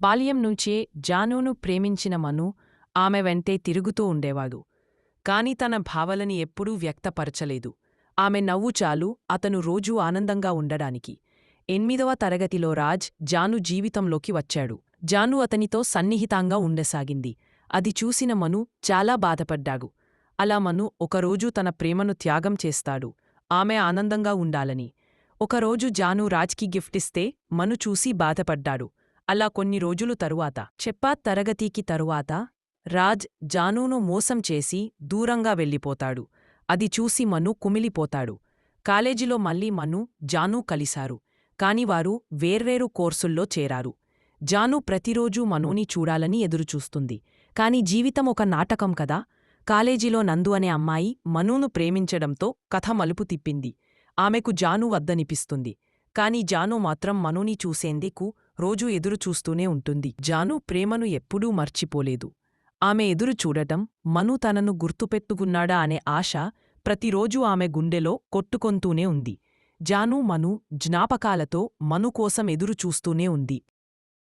బాల్యం నుంచే జానును ప్రేమించిన మను ఆమె వెంటే తిరుగుతూ ఉండేవాడు. కాని తన భావలని ఎప్పుడూ వ్యక్తపరచలేదు. ఆమె నవ్వు చాలు అతను రోజూ ఆనందంగా ఉండడానికి. ఎనిమిదవ తరగతిలో రాజ్ జాను జీవితంలోకి వచ్చాడు. జాను అతనితో సన్నిహితంగా ఉండసాగింది. అది చూసిన మను చాలా బాధపడ్డాడు. అలా మను ఒకరోజు తన ప్రేమను త్యాగం చేస్తాడు. ఆమె ఆనందంగా ఉండాలని. ఒకరోజు జాను రాజ్కి గిఫ్టిస్తే మను చూసి బాధపడ్డాడు. అలా కొన్ని రోజులు తరువాత చెప్పాత్ తరగతికి తరువాత రాజ్ జానూను మోసం చేసి దూరంగా వెళ్ళిపోతాడు. అది చూసి మను కుమిలిపోతాడు. కాలేజీలో మళ్ళీ మను జానూ కలిశారు. కాని వారు వేర్వేరు కోర్సుల్లో చేరారు. జాను ప్రతిరోజూ మనూని చూడాలని ఎదురుచూస్తుంది. కాని జీవితం ఒక నాటకం కదా! కాలేజీలో నందు అనే అమ్మాయి మనూను ప్రేమించడంతో కథ మలుపు తిప్పింది. ఆమెకు జాను వద్దనిపిస్తుంది. కాని జాను మాత్రం మనూని చూసేందుకు రోజూ ఎదురుచూస్తూనే ఉంటుంది. జాను ప్రేమను ఎప్పుడూ మర్చిపోలేదు. ఆమె ఎదురు చూడటం మను తనను గుర్తుపెట్టుకున్నాడా అనే ఆశ ప్రతిరోజూ ఆమె గుండెలో కొట్టుకొంతూనే ఉంది. జాను మను జ్ఞాపకాలతో మను కోసం ఎదురు ఉంది.